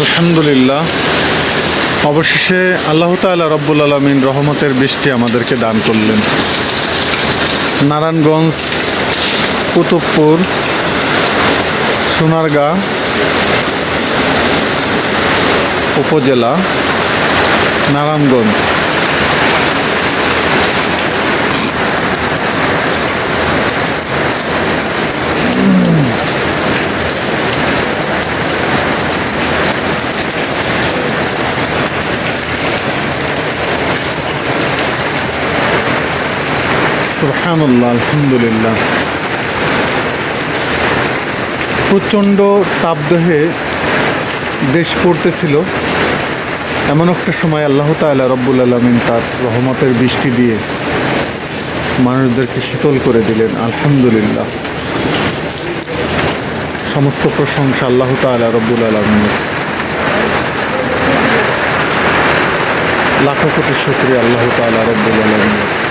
আলহামদুলিল্লাহ। অবশেষে আল্লাহ তালা রব্বুল আলমিন রহমতের বৃষ্টি আমাদেরকে দান করলেন। নারায়ণগঞ্জ, কুতুবপুর, সোনারগাঁ উপজেলা, নারায়ণগঞ্জ। সুবহানাল্লাহ, আলহামদুলিল্লাহ। প্রচণ্ড তাপদেহে দেশ পড়তেছিল। এমন একটা সময় আল্লাহ তাআলা রব্বুল আলমিন তার রহমতের বৃষ্টি দিয়ে মানুষদেরকে শীতল করে দিলেন, আলহামদুলিল্লাহ। সমস্ত প্রশংসা আল্লাহ তাআলা রব্বুল আলমিনের। লাখো কোটি শুক্রিয়া আল্লাহ তাআলা রব্বুল আলমিনের।